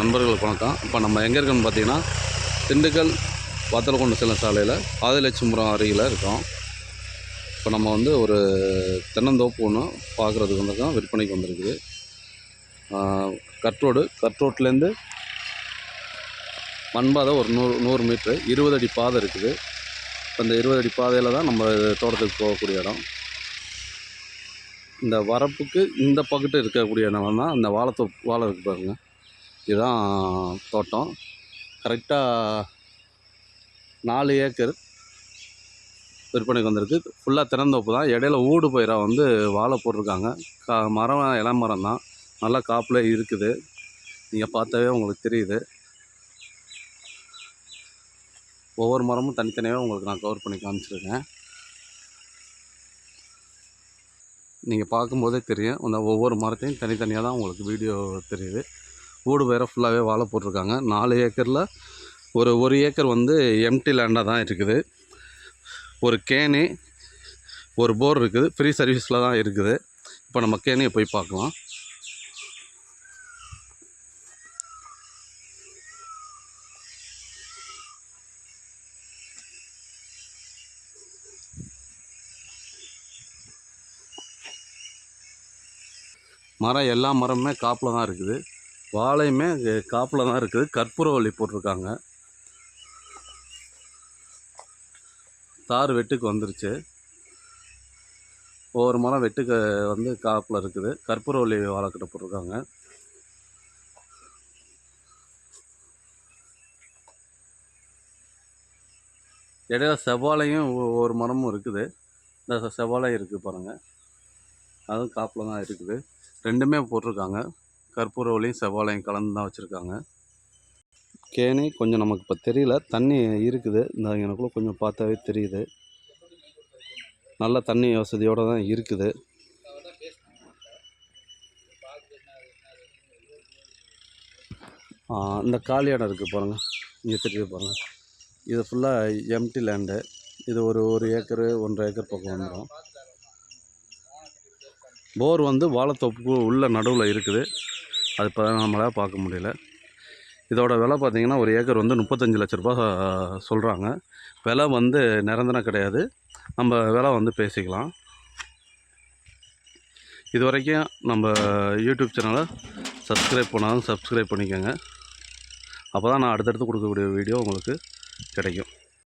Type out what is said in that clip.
நண்பர்களுக்கு வணக்கம். இப்போ நம்ம எங்கே இருக்கோம்னு பார்த்தீங்கன்னா திண்டுக்கல் வாத்தலக்குண்டு செல்லும் சாலையில் ஆதிலட்சுமரம் அருகில் இருக்கோம். இப்போ நம்ம வந்து ஒரு தென்னந்தோப்பு ஒன்று பார்க்குறதுக்கு வந்திருக்கோம். விற்பனைக்கு வந்திருக்குது. கட்ரோடு கட்ரோட்லேருந்து மண்பாதை ஒரு நூறு நூறு மீட்ரு இருபது அடி பாதை இருக்குது. இப்போ இந்த இருபது அடி பாதையில் தான் நம்ம தோட்டத்துக்கு போகக்கூடிய இடம். இந்த வரப்புக்கு இந்த பக்கத்து இருக்கக்கூடிய இடம் தான் இந்த வாழைத்தோப்பு வாழை இருக்கு பாருங்கள் இதுதான் தோட்டம். கரெக்டாக நாலு ஏக்கர் விற்பனைக்கு வந்திருக்கு. ஃபுல்லாக திறந்தோப்பு தான். இடையில ஊடு பயிராக வந்து வாழை போட்டிருக்காங்க. கா மரம் இளமரம் தான். நல்லா காப்பில் இருக்குது. நீங்கள் பார்த்தாவே உங்களுக்கு தெரியுது. ஒவ்வொரு மரமும் தனித்தனியாக உங்களுக்கு நான் கவர் பண்ணி காமிச்சிருக்கேன். நீங்கள் பார்க்கும்போதே தெரியும். அந்த ஒவ்வொரு மரத்தையும் தனித்தனியாக தான் உங்களுக்கு வீடியோ தெரியுது. ஊடு வேறு ஃபுல்லாகவே வாழை போட்டிருக்காங்க. நாலு ஏக்கரில் ஒரு ஒரு ஏக்கர் வந்து எம்டி லேண்டாக தான் இருக்குது. ஒரு கேனி ஒரு போர் இருக்குது. ஃப்ரீ சர்வீஸில் தான் இருக்குது. இப்போ நம்ம கேனியை போய் பார்க்கலாம். மரம் எல்லா மரமுமே காப்பில் தான் இருக்குது. வாழையுமே காப்பில் தான் இருக்குது. கற்பூரவள்ளி போட்டிருக்காங்க. தார் வெட்டுக்கு வந்துருச்சு. ஒவ்வொரு மரம் வெட்டுக்கு வந்து காப்பில் இருக்குது. கற்பூரவள்ளி வாழைக்கிட்ட போட்டிருக்காங்க. இடையில செவ்வாழையும் ஒவ்வொரு மரமும் இருக்குது. இந்த செவ்வாழை இருக்குது பாருங்கள் அதுவும் காப்பில் தான் இருக்குது. ரெண்டுமே போட்டிருக்காங்க. கற்பூரவள்ளியும் செவ்வாழையும் கலந்து தான் வச்சுருக்காங்க. கேணி கொஞ்சம் நமக்கு இப்போ தெரியல. தண்ணி இருக்குது. இந்த எனக்குள்ளே கொஞ்சம் பார்த்தாவே தெரியுது. நல்ல தண்ணி வசதியோடு தான் இருக்குது. இந்த காலி இடம் இருக்குது பாருங்கள் இங்கே தெரியுது பாருங்கள் இது ஃபுல்லாக எம்டி லேண்டு இது ஒரு ஒரு ஏக்கரு ஒன்றரை ஏக்கர் பக்கம் வந்துடும் போர் வந்து வாழைத்தோப்புக்கு உள்ள நடுவில் இருக்குது. அது இப்போ நம்மளால் பார்க்க முடியல. இதோட விலை பார்த்திங்கன்னா ஒரு ஏக்கர் வந்து முப்பத்தஞ்சு லட்ச ரூபா சொல்கிறாங்க விலை வந்து நிரந்தரம் கிடையாது. நம்ம விலை வந்து பேசிக்கலாம். இது வரைக்கும் நம்ம யூடியூப் சேனலை சப்ஸ்கிரைப் பண்ணாலும் சப்ஸ்கிரைப் பண்ணிக்கோங்க. அப்போ தான் நான் அடுத்தடுத்து கொடுக்கக்கூடிய வீடியோ உங்களுக்கு கிடைக்கும்.